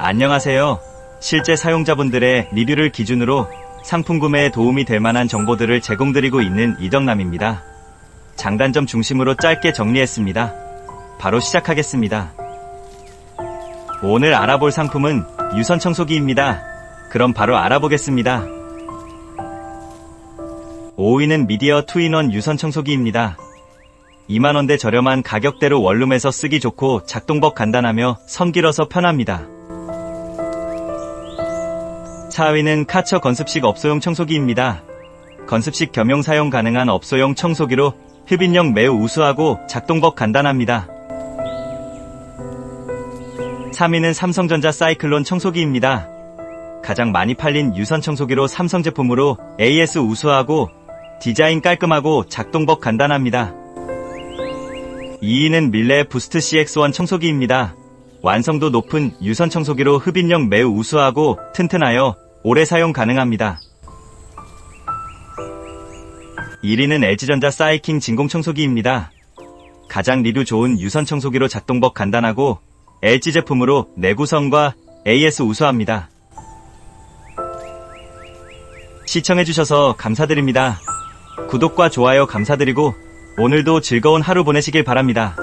안녕하세요. 실제 사용자분들의 리뷰를 기준으로 상품 구매에 도움이 될 만한 정보들을 제공드리고 있는 이덕남입니다. 장단점 중심으로 짧게 정리했습니다. 바로 시작하겠습니다. 오늘 알아볼 상품은 유선 청소기입니다. 그럼 바로 알아보겠습니다. 5위는 미디어 2인원 유선 청소기입니다. 2만원대 저렴한 가격대로 원룸에서 쓰기 좋고 작동법 간단하며 선 길어서 편합니다. 4위는 카처 건습식 업소용 청소기입니다. 건습식 겸용 사용 가능한 업소용 청소기로 흡인력 매우 우수하고 작동법 간단합니다. 3위는 삼성전자 사이클론 청소기입니다. 가장 많이 팔린 유선 청소기로 삼성 제품으로 AS 우수하고 디자인 깔끔하고 작동법 간단합니다. 2위는 밀레 부스트 CX1 청소기입니다. 완성도 높은 유선 청소기로 흡인력 매우 우수하고 튼튼하여 오래 사용 가능합니다. 1위는 LG전자 사이킹 진공 청소기입니다. 가장 리뷰 좋은 유선 청소기로 작동법 간단하고 LG 제품으로 내구성과 AS 우수합니다. 시청해주셔서 감사드립니다. 구독과 좋아요 감사드리고 오늘도 즐거운 하루 보내시길 바랍니다.